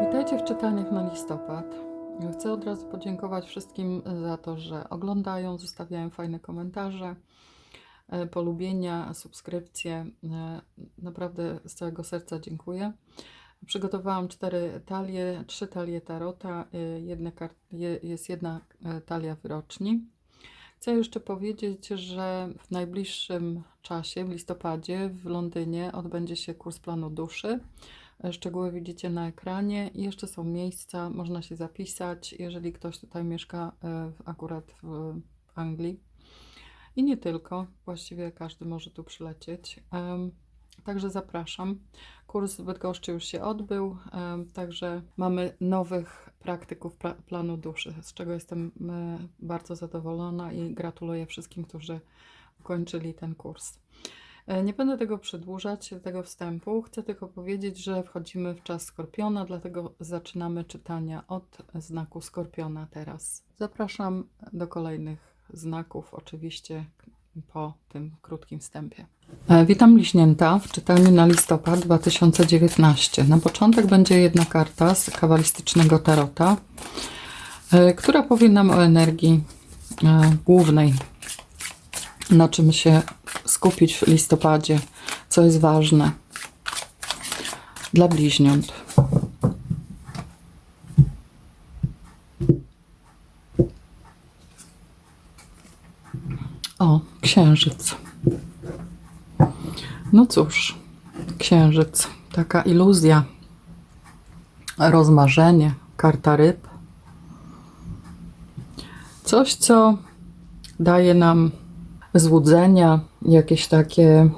Witajcie w czytaniach na listopad. Chcę od razu podziękować wszystkim za to, że oglądają, zostawiają fajne komentarze, e, polubienia, subskrypcje. E, Naprawdę z całego serca dziękuję. Przygotowałam cztery talie, trzy talie tarota, e, jedne kart, je- jest jedna talia wyroczni. Chcę jeszcze powiedzieć, że w najbliższym czasie, w listopadzie, w Londynie odbędzie się kurs planu duszy. Szczegóły widzicie na ekranie i jeszcze są miejsca, można się zapisać, jeżeli ktoś tutaj mieszka e, akurat w Anglii. I nie tylko, właściwie każdy może tu przylecieć. Także zapraszam. Kurs w Bydgoszczy już się odbył, także mamy nowych praktyków pra- planu duszy, z czego jestem e, bardzo zadowolona i gratuluję wszystkim, którzy ukończyli ten kurs. E, Nie będę tego przedłużać, tego wstępu. Chcę tylko powiedzieć, że wchodzimy w czas skorpiona, dlatego zaczynamy czytania od znaku skorpiona teraz. Zapraszam do kolejnych znaków, oczywiście po tym krótkim wstępie. E, Witam bliźnięta w czytaniu na listopad 2019. Na początek będzie jedna karta z kabalistycznego tarota, e, która powie nam o energii e, głównej na czym się skupić w listopadzie, co jest ważne dla bliźniąt. O, księżyc. No cóż, księżyc, taka iluzja, rozmarzenie, karta ryb. Coś, co daje nam złudzenia, jakieś takie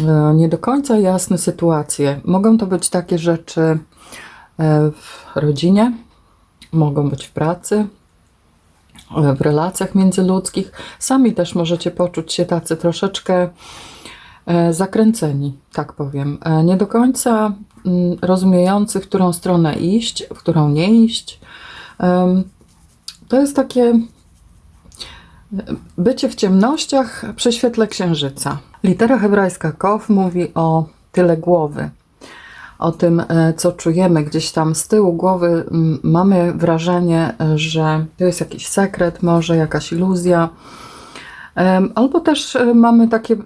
e, nie do końca jasne sytuacje. Mogą to być takie rzeczy e, w rodzinie, mogą być w pracy, e, w relacjach międzyludzkich. Sami też możecie poczuć się tacy troszeczkę zakręceni, tak powiem. E, Nie do końca mm, rozumiejący, w którą stronę iść, w którą nie iść. To jest takie Bycie w ciemnościach przy świetle księżyca. Litera hebrajska Kof mówi o tyle głowy, o tym, e, co czujemy gdzieś tam z tyłu głowy. Mamy wrażenie, e, że to jest jakiś sekret, może jakaś iluzja, albo też e, mamy takie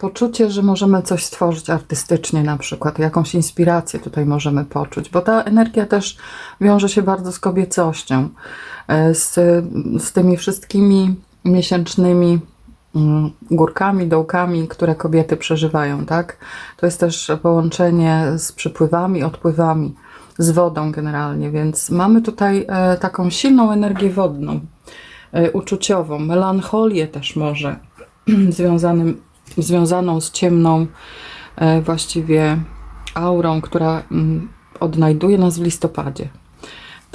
poczucie, że możemy coś stworzyć artystycznie, na przykład jakąś inspirację tutaj możemy poczuć, bo ta energia też wiąże się bardzo z kobiecością e, z, z tymi wszystkimi miesięcznymi mm, górkami, dołkami, które kobiety przeżywają, tak? To jest też połączenie z przypływami, odpływami, z wodą generalnie, więc mamy tutaj e, taką silną energię wodną, e, uczuciową, melancholię też może, związanym, związaną z ciemną e, właściwie aurą, która mm, odnajduje nas w listopadzie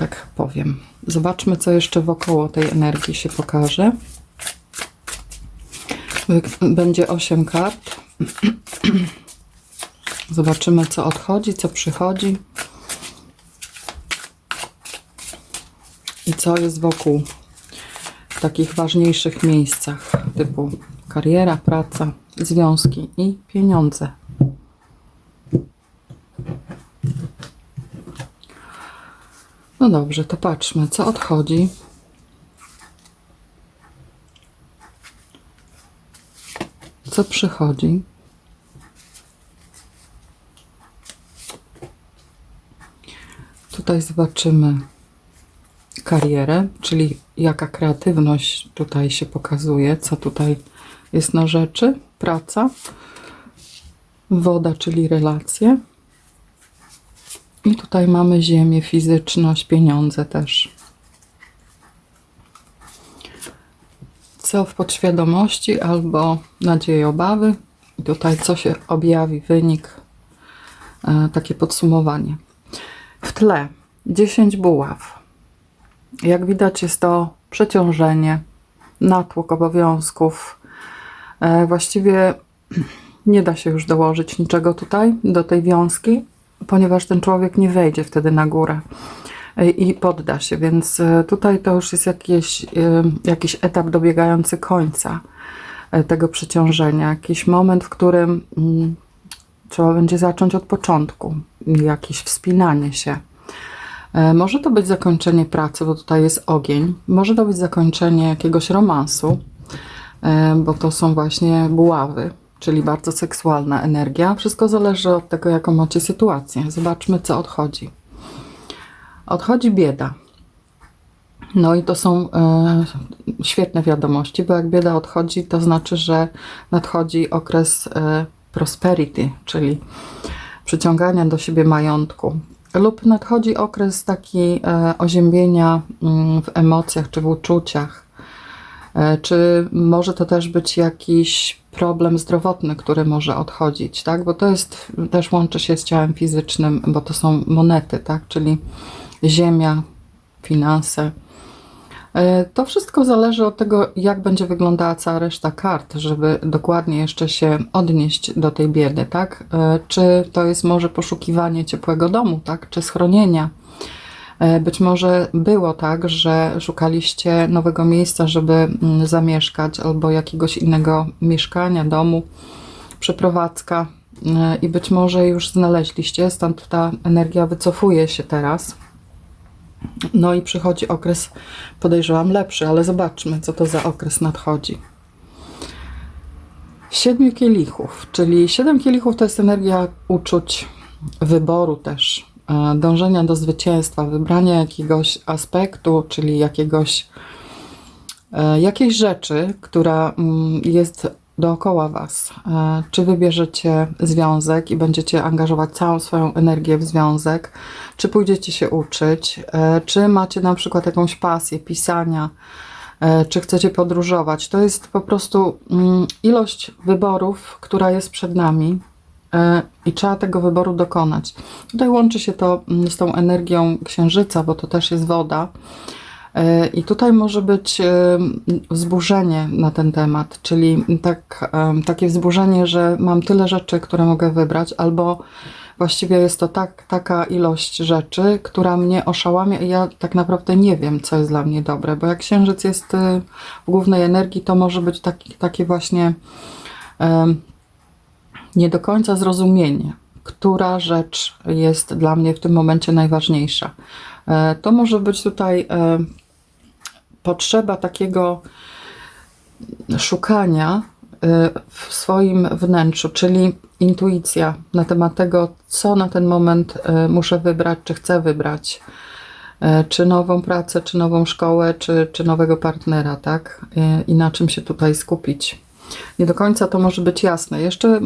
tak powiem. Zobaczmy, co jeszcze wokoło tej energii się pokaże. Będzie 8 kart. Zobaczymy, co odchodzi, co przychodzi. I co jest wokół w takich ważniejszych miejscach, typu kariera, praca, związki i pieniądze. No dobrze, to patrzmy, co odchodzi. Co przychodzi. Tutaj zobaczymy karierę, czyli jaka kreatywność tutaj się pokazuje, co tutaj jest na rzeczy, praca, woda, czyli relacje. I tutaj mamy ziemię, fizyczność, pieniądze też. Co w podświadomości albo nadzieje, obawy. I tutaj co się objawi, wynik, e, takie podsumowanie. W tle 10 buław. Jak widać jest to przeciążenie, natłok obowiązków. E, Właściwie nie da się już dołożyć niczego tutaj do tej wiązki, ponieważ ten człowiek nie wejdzie wtedy na górę. e, i podda się, więc e, tutaj to już jest jakiś, etap dobiegający końca tego przeciążenia, jakiś moment, w którym mm, trzeba będzie zacząć od początku, jakieś wspinanie się. Może to być zakończenie pracy, bo tutaj jest ogień. Może to być zakończenie jakiegoś romansu, bo to są właśnie buławy, czyli bardzo seksualna energia. Wszystko zależy od tego, jaką macie sytuację. Zobaczmy, co odchodzi. Odchodzi bieda. No i to są e, świetne wiadomości, bo jak bieda odchodzi, to znaczy, że nadchodzi okres e, prosperity, czyli przyciągania do siebie majątku. Lub nadchodzi okres taki e, oziębienia mm, w emocjach czy w uczuciach. E, czy może to też być jakiś problem zdrowotny, który może odchodzić, tak? Bo to jest, też łączy się z ciałem fizycznym, bo to są monety, tak? Czyli ziemia, finanse. E, To wszystko zależy od tego, jak będzie wyglądała cała reszta kart, żeby dokładnie jeszcze się odnieść do tej biedy, tak? E, Czy to jest może poszukiwanie ciepłego domu, tak? Czy schronienia? E, Być może było tak, że szukaliście nowego miejsca, żeby mm, zamieszkać, albo jakiegoś innego mieszkania, domu, przeprowadzka e, i być może już znaleźliście, stąd ta energia wycofuje się teraz. No i przychodzi okres, podejrzewam, lepszy, ale zobaczmy, co to za okres nadchodzi. Siedmiu kielichów, czyli siedem kielichów to jest energia uczuć, wyboru też, dążenia do zwycięstwa, wybrania jakiegoś aspektu, czyli jakiegoś, e, jakiejś rzeczy, która mm, jest dookoła Was. E, Czy wybierzecie związek i będziecie angażować całą swoją energię w związek, czy pójdziecie się uczyć, e, czy macie na przykład jakąś pasję pisania, e, czy chcecie podróżować. To jest po prostu mm, ilość wyborów, która jest przed nami e, i trzeba tego wyboru dokonać. Tutaj łączy się to mm, z tą energią księżyca, bo to też jest woda. E, I tutaj może być e, wzburzenie na ten temat, czyli tak, e, takie wzburzenie, że mam tyle rzeczy, które mogę wybrać, albo właściwie jest to tak, taka ilość rzeczy, która mnie oszałamia i ja tak naprawdę nie wiem, co jest dla mnie dobre, bo jak księżyc jest e, w głównej energii, to może być taki, takie właśnie e, nie do końca zrozumienie, która rzecz jest dla mnie w tym momencie najważniejsza. E, To może być tutaj e, potrzeba takiego szukania e, w swoim wnętrzu, czyli intuicja na temat tego, co na ten moment muszę wybrać, czy chcę wybrać, czy nową pracę, czy nową szkołę, czy, czy nowego partnera, tak? I na czym się tutaj skupić. Nie do końca to może być jasne. Jeszcze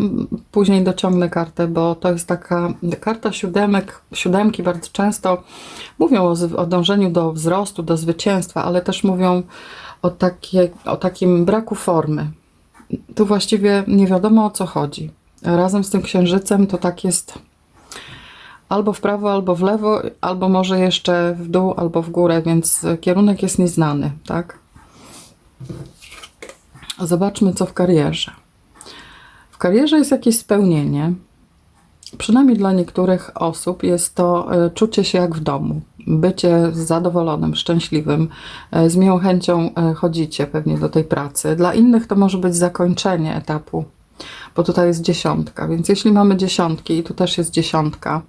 później dociągnę kartę, bo to jest taka karta siódemek. Siódemki bardzo często mówią o, o dążeniu do wzrostu, do zwycięstwa, ale też mówią o, takie, o takim braku formy. Tu właściwie nie wiadomo o co chodzi. Razem z tym księżycem to tak jest albo w prawo, albo w lewo, albo może jeszcze w dół, albo w górę, więc kierunek jest nieznany, tak? Zobaczmy, co w karierze. W karierze jest jakieś spełnienie. Przynajmniej dla niektórych osób jest to e, czucie się jak w domu, bycie zadowolonym, szczęśliwym, e, z miłą chęcią e, chodzicie pewnie do tej pracy. Dla innych to może być zakończenie etapu, bo tutaj jest dziesiątka, więc jeśli mamy dziesiątki i tu też jest dziesiątka,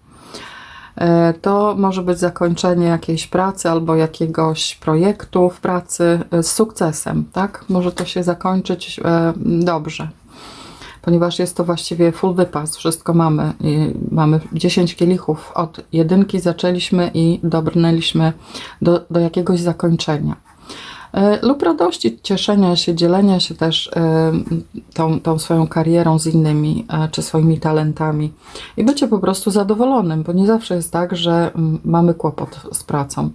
to może być zakończenie jakiejś pracy albo jakiegoś projektu w pracy e, z sukcesem, tak? Może to się zakończyć e, dobrze, ponieważ jest to właściwie full wypas, wszystko mamy. I mamy 10 kielichów, od jedynki zaczęliśmy i dobrnęliśmy do, do jakiegoś zakończenia. E, Lub radości, cieszenia się, dzielenia się też e, tą, tą swoją karierą z innymi, e, czy swoimi talentami i bycie po prostu zadowolonym, bo nie zawsze jest tak, że mm, mamy kłopot z pracą.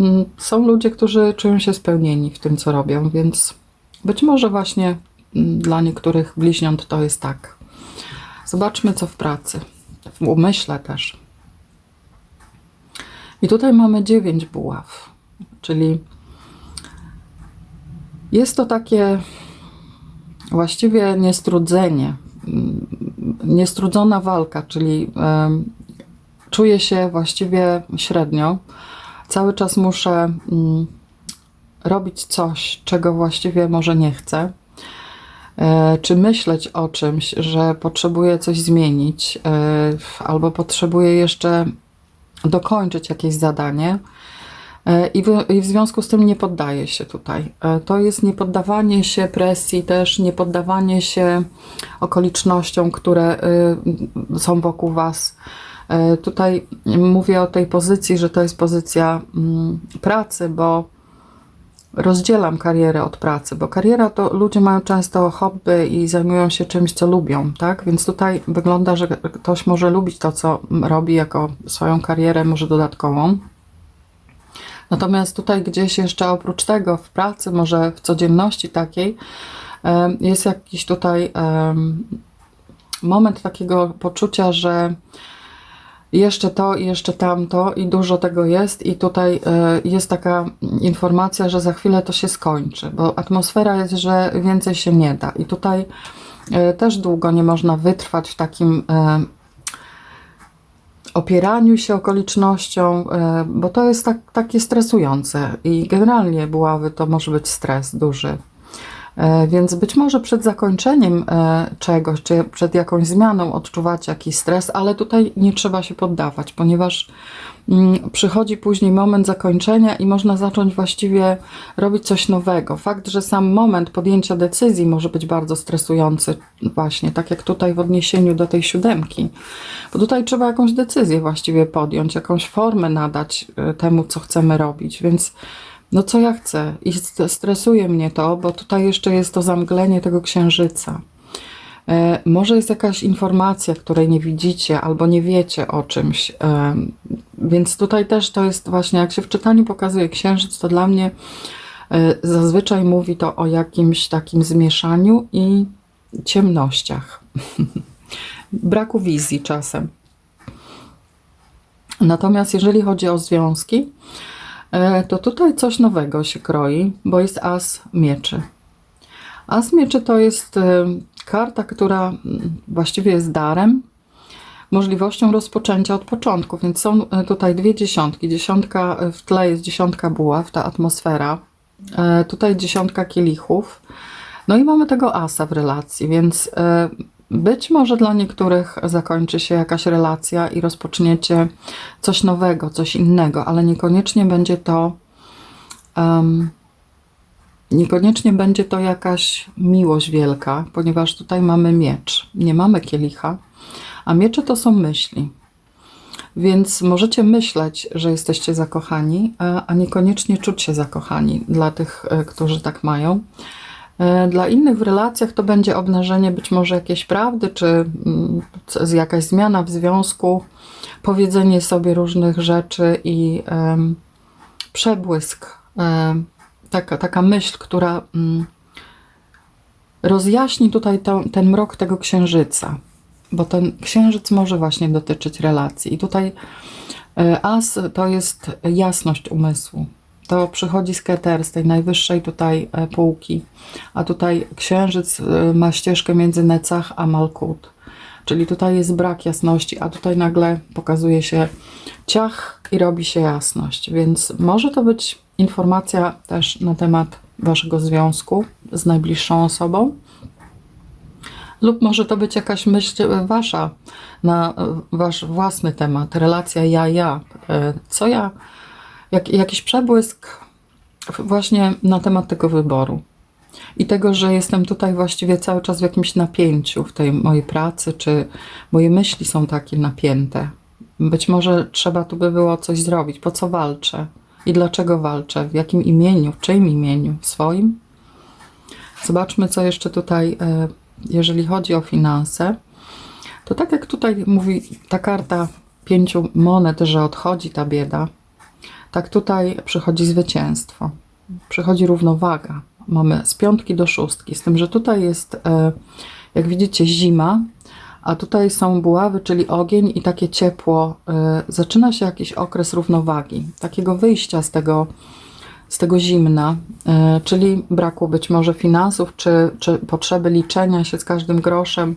Mm, Są ludzie, którzy czują się spełnieni w tym, co robią, więc być może właśnie mm, dla niektórych bliźniąt to jest tak. Zobaczmy, co w pracy, w umyśle też. I tutaj mamy dziewięć buław, czyli jest to takie właściwie niestrudzenie, mm, niestrudzona walka, czyli czuję się właściwie średnio, cały czas muszę mm, robić coś, czego właściwie może nie chcę, e, czy myśleć o czymś, że potrzebuję coś zmienić, e, albo potrzebuję jeszcze dokończyć jakieś zadanie. E, I w, I w związku z tym nie poddaję się tutaj. E, To jest niepoddawanie się presji, też niepoddawanie się okolicznościom, które y, są wokół Was. E, Tutaj mówię o tej pozycji, że to jest pozycja mm, pracy, bo rozdzielam karierę od pracy, bo kariera to ludzie mają często hobby i zajmują się czymś, co lubią, tak? Więc tutaj wygląda, że ktoś może lubić to, co robi jako swoją karierę, może dodatkową. Natomiast tutaj gdzieś jeszcze oprócz tego w pracy, może w codzienności takiej, jest jakiś tutaj moment takiego poczucia, że jeszcze to, i jeszcze tamto i dużo tego jest i tutaj e, jest taka informacja, że za chwilę to się skończy, bo atmosfera jest, że więcej się nie da. I tutaj e, też długo nie można wytrwać w takim opieraniu się okolicznościom, e, bo to jest tak, takie stresujące i generalnie buławy to może być stres duży. E, Więc być może przed zakończeniem e, czegoś, czy przed jakąś zmianą odczuwacie jakiś stres, ale tutaj nie trzeba się poddawać, ponieważ mm, przychodzi później moment zakończenia i można zacząć właściwie robić coś nowego. Fakt, że sam moment podjęcia decyzji może być bardzo stresujący, właśnie tak jak tutaj w odniesieniu do tej siódemki, bo tutaj trzeba jakąś decyzję właściwie podjąć, jakąś formę nadać e, temu, co chcemy robić, więc no co ja chcę i st- stresuje mnie to, bo tutaj jeszcze jest to zamglenie tego księżyca. E, może jest jakaś informacja, której nie widzicie albo nie wiecie o czymś. E, więc tutaj też to jest właśnie, jak się w czytaniu pokazuje księżyc, to dla mnie e, zazwyczaj mówi to o jakimś takim zmieszaniu i ciemnościach. Braku wizji czasem. Natomiast jeżeli chodzi o związki, to tutaj coś nowego się kroi, bo jest as mieczy. As mieczy to jest e, karta, która mm, właściwie jest darem, możliwością rozpoczęcia od początku, więc są e, tutaj dwie dziesiątki. Dziesiątka w tle jest dziesiątka buław, ta atmosfera. E, Tutaj dziesiątka kielichów. No i mamy tego asa w relacji, więc e, być może dla niektórych zakończy się jakaś relacja i rozpoczniecie coś nowego, coś innego, ale niekoniecznie będzie to em, niekoniecznie będzie to jakaś miłość wielka, ponieważ tutaj mamy miecz, nie mamy kielicha, a miecze to są myśli. Więc możecie myśleć, że jesteście zakochani, a- a niekoniecznie czuć się zakochani dla tych, e, którzy tak mają. E, Dla innych w relacjach to będzie obnażenie być może jakiejś prawdy, czy mm, jakaś zmiana w związku, powiedzenie sobie różnych rzeczy i przebłysk, em, taka, taka myśl, która mm, rozjaśni tutaj to, ten mrok tego księżyca, bo ten księżyc może właśnie dotyczyć relacji. I tutaj e, as to jest jasność umysłu. To przychodzi z Keter, z tej najwyższej tutaj e, półki, a tutaj księżyc e, ma ścieżkę między Necach a Malkut. Czyli tutaj jest brak jasności, a tutaj nagle pokazuje się ciach i robi się jasność. Więc może to być informacja też na temat waszego związku z najbliższą osobą. Lub może to być jakaś myśl e, wasza na wasz własny temat, relacja ja-ja. Co ja, jak, jakiś przebłysk właśnie na temat tego wyboru. I tego, że jestem tutaj właściwie cały czas w jakimś napięciu w tej mojej pracy, czy moje myśli są takie napięte. Być może trzeba tu by było coś zrobić. Po co walczę? I dlaczego walczę? W jakim imieniu? W czyim imieniu? W swoim? Zobaczmy, co jeszcze tutaj, e, jeżeli chodzi o finanse. To tak jak tutaj mówi ta karta pięciu monet, że odchodzi ta bieda, tak tutaj przychodzi zwycięstwo, przychodzi równowaga. Mamy z piątki do szóstki, z tym, że tutaj jest, e, jak widzicie, zima, a tutaj są buławy, czyli ogień i takie ciepło. E, Zaczyna się jakiś okres równowagi, takiego wyjścia z tego, z tego zimna, e, czyli braku być może finansów, czy, czy potrzeby liczenia się z każdym groszem.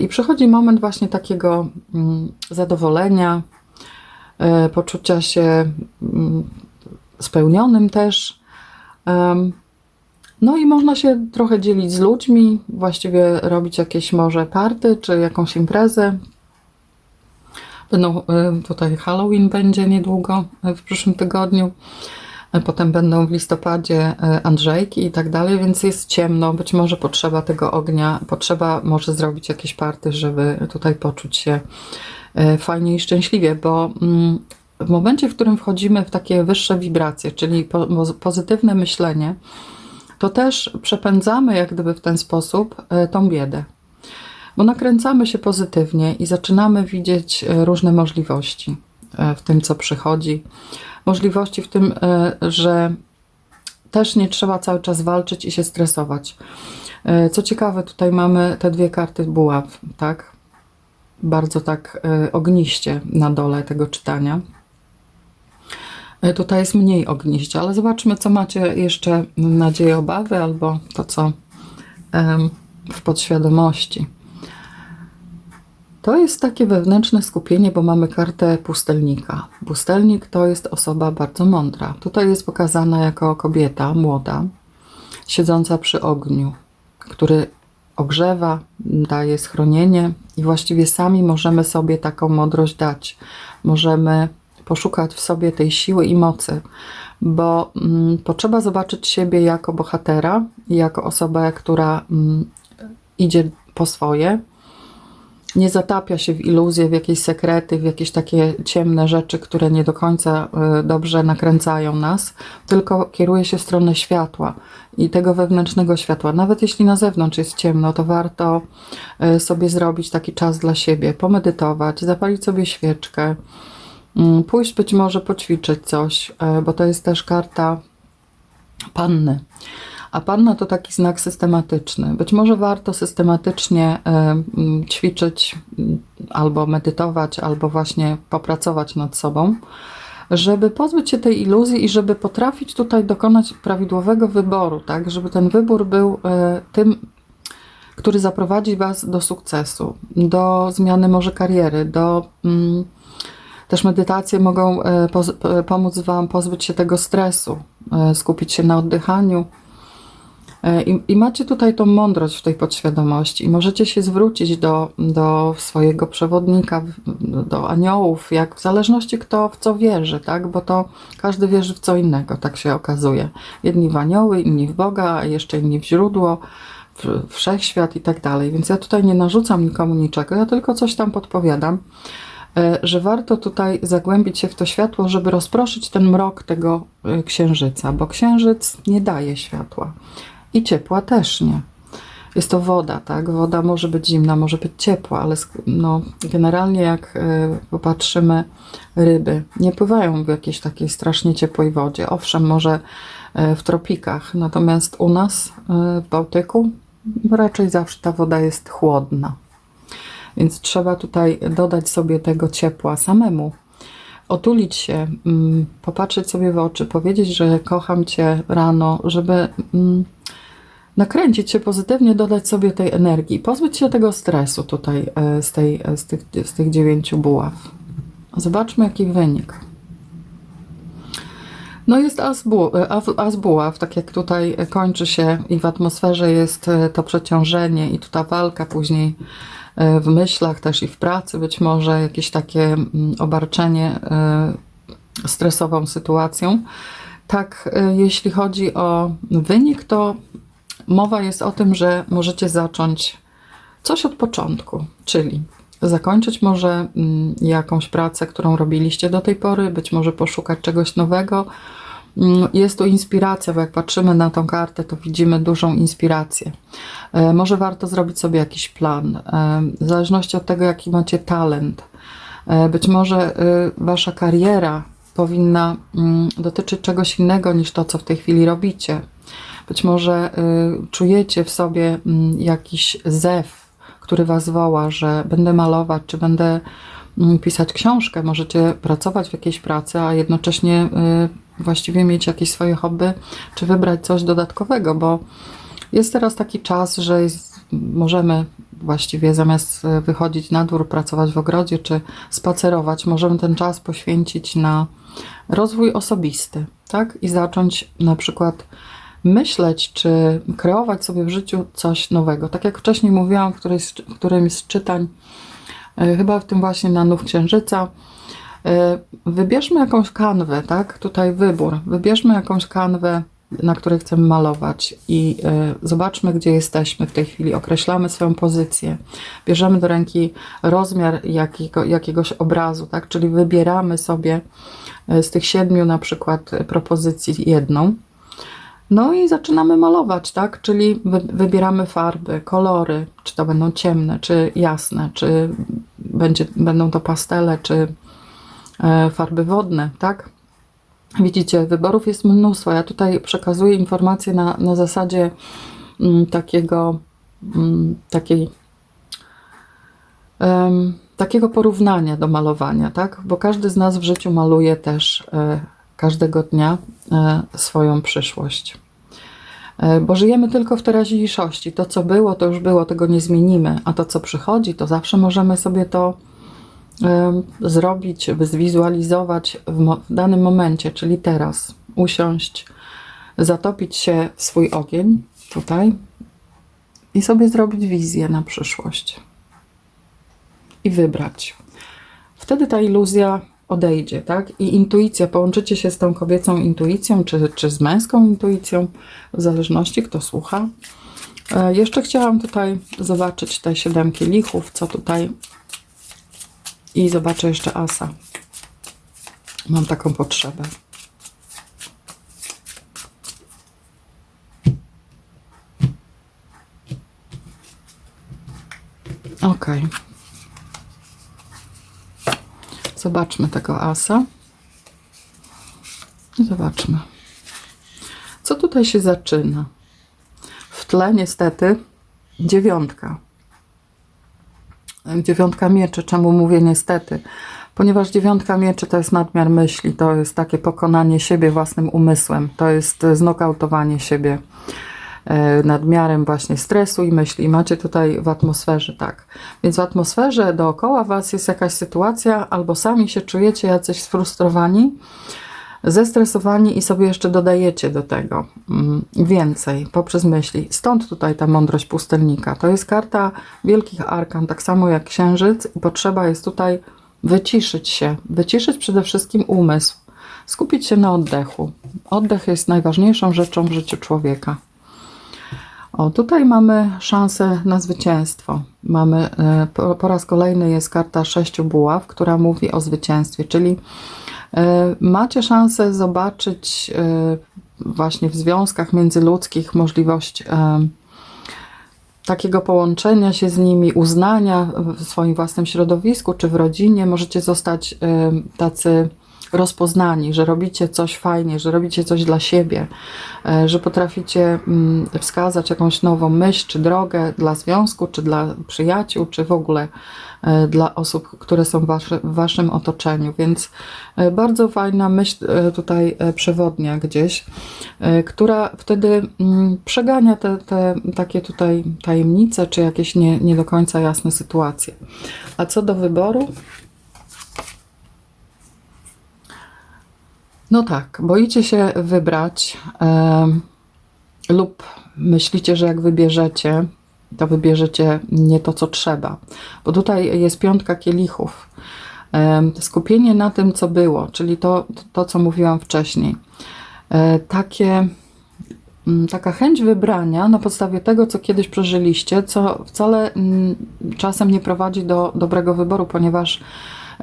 I przychodzi moment właśnie takiego mm, zadowolenia, poczucia się mm, spełnionym też. No i można się trochę dzielić z ludźmi, właściwie robić jakieś może party czy jakąś imprezę. Będą e, tutaj Halloween będzie niedługo e, w przyszłym tygodniu. E, Potem będą w listopadzie e, Andrzejki i tak dalej, więc jest ciemno. Być może potrzeba tego ognia, potrzeba może zrobić jakieś party, żeby tutaj poczuć się e, fajnie i szczęśliwie, bo mm, w momencie, w którym wchodzimy w takie wyższe wibracje, czyli pozytywne myślenie, to też przepędzamy jak gdyby w ten sposób e, tą biedę. Bo nakręcamy się pozytywnie i zaczynamy widzieć e, różne możliwości e, w tym, co przychodzi. Możliwości w tym, e, że też nie trzeba cały czas walczyć i się stresować. E, Co ciekawe, tutaj mamy te dwie karty buław, tak? Bardzo tak e, ogniście na dole tego czytania. E, Tutaj jest mniej ogniście, ale zobaczmy, co macie jeszcze nadzieję, obawy, albo to, co w podświadomości. To jest takie wewnętrzne skupienie, bo mamy kartę pustelnika. Pustelnik to jest osoba bardzo mądra. Tutaj jest pokazana jako kobieta młoda, siedząca przy ogniu, który ogrzewa, daje schronienie i właściwie sami możemy sobie taką mądrość dać. Możemy poszukać w sobie tej siły i mocy, bo mm, potrzeba zobaczyć siebie jako bohatera jako osobę, która mm, idzie po swoje, nie zatapia się w iluzje, w jakieś sekrety, w jakieś takie ciemne rzeczy, które nie do końca y, dobrze nakręcają nas, tylko kieruje się w stronę światła i tego wewnętrznego światła. Nawet jeśli na zewnątrz jest ciemno, to warto y, sobie zrobić taki czas dla siebie, pomedytować, zapalić sobie świeczkę, mm, pójść być może poćwiczyć coś, y, bo to jest też karta panny. A panna to taki znak systematyczny. Być może warto systematycznie e, ćwiczyć albo medytować, albo właśnie popracować nad sobą, żeby pozbyć się tej iluzji i żeby potrafić tutaj dokonać prawidłowego wyboru, tak? Żeby ten wybór był e, tym, który zaprowadzi Was do sukcesu, do zmiany może kariery, do. Też medytacje mogą e, pomóc Wam pozbyć się tego stresu, skupić się na oddychaniu. E, I, I macie tutaj tą mądrość w tej podświadomości i możecie się zwrócić do, do swojego przewodnika, do aniołów, jak w zależności kto w co wierzy, tak? Bo to każdy wierzy w co innego, tak się okazuje. Jedni w anioły, inni w Boga, a jeszcze inni w źródło, w wszechświat i tak dalej. Więc ja tutaj nie narzucam nikomu niczego, ja tylko coś tam podpowiadam e, że warto tutaj zagłębić się w to światło, żeby rozproszyć ten mrok tego e, księżyca, bo księżyc nie daje światła i ciepła też nie. Jest to woda, tak? Woda może być zimna, może być ciepła, ale no, generalnie jak e, popatrzymy, ryby nie pływają w jakiejś takiej strasznie ciepłej wodzie. Owszem, może e, w tropikach, natomiast u nas e, w Bałtyku raczej zawsze ta woda jest chłodna. Więc trzeba tutaj dodać sobie tego ciepła samemu. Otulić się, mm, popatrzeć sobie w oczy, powiedzieć, że kocham cię rano, żeby mm, nakręcić się pozytywnie, dodać sobie tej energii, pozbyć się tego stresu tutaj e, z, tej, e, z, tych, z tych dziewięciu buław. Zobaczmy, jaki wynik. No jest as, e, buław, tak jak tutaj kończy się i w atmosferze jest to przeciążenie i tu ta walka później w myślach też i w pracy być może jakieś takie mm, obarczenie stresową sytuacją. Tak, jeśli chodzi o wynik, to mowa jest o tym, że możecie zacząć coś od początku, czyli zakończyć może mm, jakąś pracę, którą robiliście do tej pory, być może poszukać czegoś nowego. Mm, Jest tu inspiracja, bo jak patrzymy na tą kartę, to widzimy dużą inspirację. E, Może warto zrobić sobie jakiś plan, e, w zależności od tego, jaki macie talent. E, Być może wasza kariera powinna mm, dotyczyć czegoś innego niż to, co w tej chwili robicie. Być może y, czujecie w sobie mm, jakiś zew, który was woła, że będę malować, czy będę mm, pisać książkę. Możecie pracować w jakiejś pracy, a jednocześnie y, właściwie mieć jakieś swoje hobby, czy wybrać coś dodatkowego, bo jest teraz taki czas, że możemy właściwie zamiast e, wychodzić na dwór, pracować w ogrodzie czy spacerować, możemy ten czas poświęcić na rozwój osobisty, tak? I zacząć na przykład myśleć, czy kreować sobie w życiu coś nowego. Tak jak wcześniej mówiłam w którymś, w którymś z czytań, e, chyba w tym właśnie na Nów Księżyca, e, wybierzmy jakąś kanwę, tak? Tutaj wybór. Wybierzmy jakąś kanwę, na której chcemy malować i e, zobaczmy, gdzie jesteśmy w tej chwili. Określamy swoją pozycję. Bierzemy do ręki rozmiar jakiego, jakiegoś obrazu, tak? Czyli wybieramy sobie z tych siedmiu na przykład propozycji jedną no i zaczynamy malować, tak? Czyli wy, wybieramy farby, kolory, czy to będą ciemne, czy jasne, czy będzie, będą to pastele, czy e, farby wodne, tak? Widzicie, wyborów jest mnóstwo. Ja tutaj przekazuję informacje na, na zasadzie mm, takiego, mm, takiej, takiego porównania do malowania, tak? Bo każdy z nas w życiu maluje też e, każdego dnia e, swoją przyszłość. E, bo żyjemy tylko w teraźniejszości. To, co było, to już było, tego nie zmienimy, a to, co przychodzi, to zawsze możemy sobie to zrobić, zwizualizować w, w danym momencie, czyli teraz. Usiąść, zatopić się w swój ogień tutaj i sobie zrobić wizję na przyszłość. I wybrać. Wtedy ta iluzja odejdzie, tak? I intuicja, połączycie się z tą kobiecą intuicją, czy, czy z męską intuicją, w zależności kto słucha. E, jeszcze chciałam tutaj zobaczyć te siedem kielichów, co tutaj i zobaczę jeszcze asa. Mam taką potrzebę. Okej. Okay. Zobaczmy tego asa. Zobaczmy. Co tutaj się zaczyna? W tle niestety dziewiątka. Dziewiątka mieczy. Czemu mówię niestety? Ponieważ dziewiątka mieczy to jest nadmiar myśli, to jest takie pokonanie siebie własnym umysłem, to jest znokautowanie siebie. E, nadmiarem właśnie stresu i myśli. Macie tutaj w atmosferze tak. Więc w atmosferze dookoła Was jest jakaś sytuacja, albo sami się czujecie jacyś sfrustrowani, zestresowani i sobie jeszcze dodajecie do tego mm, więcej poprzez myśli. Stąd tutaj ta mądrość pustelnika. To jest karta wielkich arkan, tak samo jak księżyc i potrzeba jest tutaj wyciszyć się, wyciszyć przede wszystkim umysł, skupić się na oddechu. Oddech jest najważniejszą rzeczą w życiu człowieka. O, tutaj mamy szansę na zwycięstwo. Mamy, e, po, po raz kolejny jest karta sześciu buław, która mówi o zwycięstwie, czyli e, macie szansę zobaczyć e, właśnie w związkach międzyludzkich możliwość takiego połączenia się z nimi, uznania w swoim własnym środowisku czy w rodzinie. Możecie zostać tacy rozpoznani, że robicie coś fajnie, że robicie coś dla siebie, e, że potraficie mm, wskazać jakąś nową myśl, czy drogę dla związku, czy dla przyjaciół, czy w ogóle e, dla osób, które są w waszym otoczeniu. Więc e, bardzo fajna myśl tutaj przewodnia gdzieś, która wtedy mm, przegania te, te takie tutaj tajemnice, czy jakieś nie, nie do końca jasne sytuacje. A co do wyboru, No tak, boicie się wybrać lub myślicie, że jak wybierzecie, to wybierzecie nie to, co trzeba. Bo tutaj jest piątka kielichów. skupienie na tym, co było, czyli to, to co mówiłam wcześniej. E, takie, mm, taka chęć wybrania na podstawie tego, co kiedyś przeżyliście, co wcale mm, czasem nie prowadzi do dobrego wyboru, ponieważ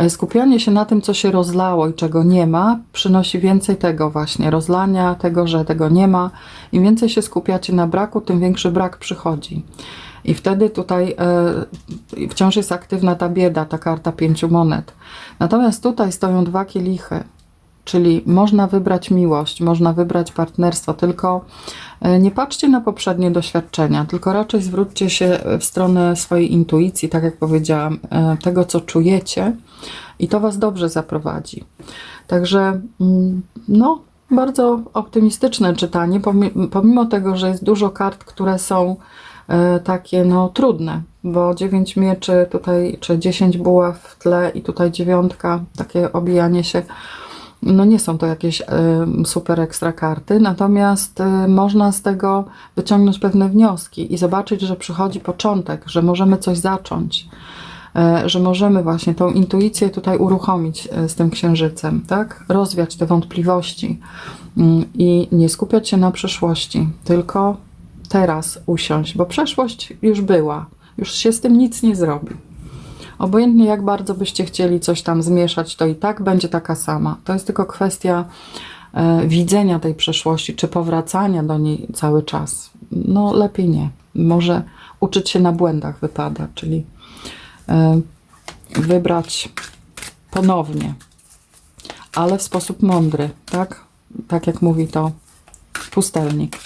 skupianie się na tym, co się rozlało i czego nie ma, przynosi więcej tego właśnie, rozlania, tego, że tego nie ma. Im więcej się skupiacie na braku, tym większy brak przychodzi. I wtedy tutaj e, wciąż jest aktywna ta bieda, ta karta pięciu monet. Natomiast tutaj stoją dwa kielichy, czyli można wybrać miłość, można wybrać partnerstwo, tylko e, nie patrzcie na poprzednie doświadczenia, tylko raczej zwróćcie się w stronę swojej intuicji, tak jak powiedziałam, e, tego co czujecie i to Was dobrze zaprowadzi. Także, mm, no, bardzo optymistyczne czytanie, pomimo tego, że jest dużo kart, które są e, takie no, trudne. bo 9 mieczy tutaj, czy 10 buław w tle i tutaj dziewiątka, takie obijanie się, no nie są to jakieś super ekstra karty, natomiast y, można z tego wyciągnąć pewne wnioski i zobaczyć, że przychodzi początek, że możemy coś zacząć, y, że możemy właśnie tą intuicję tutaj uruchomić y, z tym księżycem, tak? Rozwiać te wątpliwości y, i nie skupiać się na przeszłości, tylko teraz usiąść, bo przeszłość już była, już się z tym nic nie zrobi. Obojętnie jak bardzo byście chcieli coś tam zmieszać, to i tak będzie taka sama. To jest tylko kwestia e, widzenia tej przeszłości, czy powracania do niej cały czas. No lepiej nie. Może uczyć się na błędach wypada, czyli e, wybrać ponownie, ale w sposób mądry, tak? Tak jak mówi to pustelnik.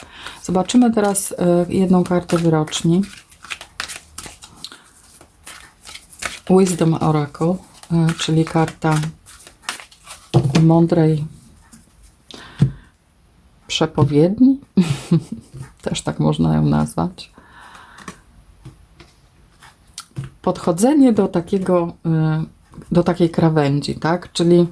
Zobaczymy teraz e, jedną kartę wyroczni. Wisdom Oracle, e, czyli karta mądrej przepowiedni. Też tak można ją nazwać. Podchodzenie do takiego, e, do takiej krawędzi, tak? Czyli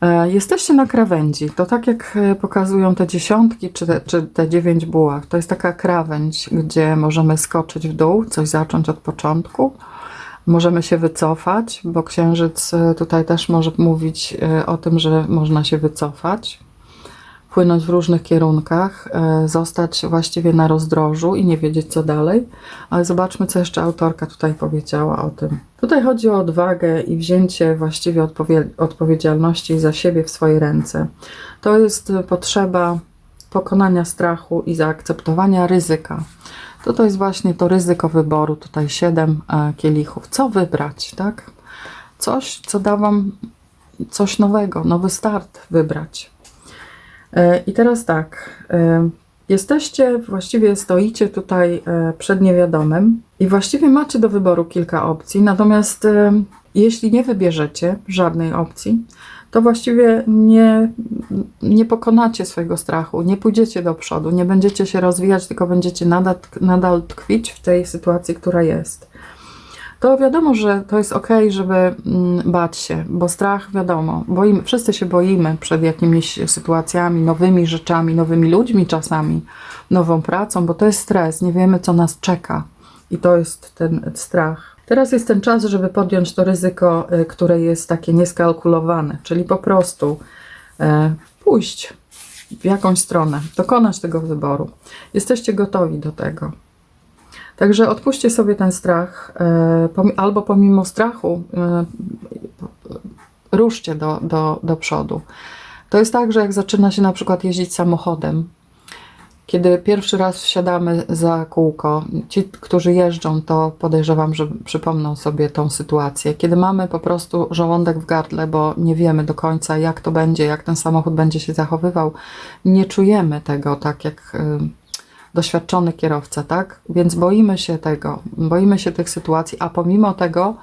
e, jesteście na krawędzi. To tak jak pokazują te dziesiątki czy te, czy te dziewięć bułach. To jest taka krawędź, gdzie możemy skoczyć w dół, coś zacząć od początku. Możemy się wycofać, bo księżyc e, tutaj też może mówić e, o tym, że można się wycofać, płynąć w różnych kierunkach, e, zostać właściwie na rozdrożu i nie wiedzieć co dalej. Ale zobaczmy, co jeszcze autorka tutaj powiedziała o tym. Tutaj chodzi o odwagę i wzięcie właściwie odpowie- odpowiedzialności za siebie w swoje ręce. To jest potrzeba pokonania strachu i zaakceptowania ryzyka to jest właśnie to ryzyko wyboru. Tutaj siedem e, kielichów. Co wybrać, tak? Coś, co da Wam coś nowego, nowy start wybrać. E, I teraz tak. e, Jesteście, właściwie stoicie tutaj przed niewiadomym i właściwie macie do wyboru kilka opcji, natomiast jeśli nie wybierzecie żadnej opcji, to właściwie nie, nie pokonacie swojego strachu, nie pójdziecie do przodu, nie będziecie się rozwijać, tylko będziecie nadal, nadal tkwić w tej sytuacji, która jest. To wiadomo, że to jest ok, żeby mm, bać się, bo strach, wiadomo, boimy, wszyscy się boimy przed jakimiś sytuacjami, nowymi rzeczami, nowymi ludźmi czasami, nową pracą, bo to jest stres, nie wiemy, co nas czeka i to jest ten strach. Teraz jest ten czas, żeby podjąć to ryzyko, y, które jest takie nieskalkulowane, czyli po prostu e, pójść w jakąś stronę, dokonać tego wyboru. Jesteście gotowi do tego. Także odpuśćcie sobie ten strach, e, albo pomimo strachu e, ruszcie do, do, do przodu. To jest tak, że jak zaczyna się na przykład jeździć samochodem, kiedy pierwszy raz wsiadamy za kółko, ci, którzy jeżdżą, to podejrzewam, że przypomną sobie tą sytuację. Kiedy mamy po prostu żołądek w gardle, bo nie wiemy do końca, jak to będzie, jak ten samochód będzie się zachowywał, nie czujemy tego tak jak doświadczony kierowca, tak? Więc boimy się tego, boimy się tych sytuacji, a pomimo tego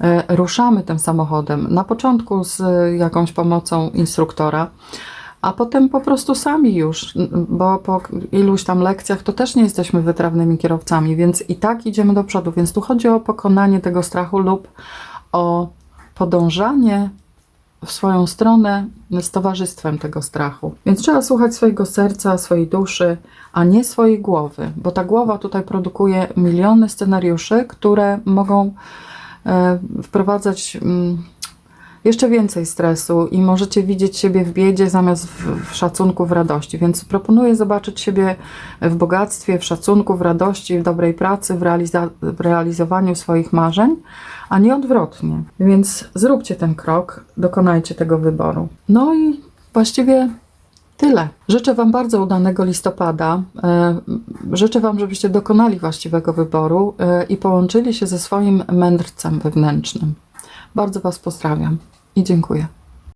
y, ruszamy tym samochodem. Na początku z jakąś pomocą instruktora, a potem po prostu sami już, bo po iluś tam lekcjach to też nie jesteśmy wytrawnymi kierowcami, więc i tak idziemy do przodu. Więc tu chodzi o pokonanie tego strachu lub o podążanie w swoją stronę z towarzystwem tego strachu. Więc trzeba słuchać swojego serca, swojej duszy, a nie swojej głowy, bo ta głowa tutaj produkuje miliony scenariuszy, które mogą e, wprowadzać. Jeszcze więcej stresu i możecie widzieć siebie w biedzie zamiast w, w szacunku, w radości. Więc proponuję zobaczyć siebie w bogactwie, w szacunku, w radości, w dobrej pracy, w, w realizowaniu swoich marzeń, a nie odwrotnie. Więc zróbcie ten krok, dokonajcie tego wyboru. No i właściwie tyle. Życzę Wam bardzo udanego listopada. E, Życzę Wam, żebyście dokonali właściwego wyboru e, i połączyli się ze swoim mędrcem wewnętrznym. Bardzo Was pozdrawiam i dziękuję.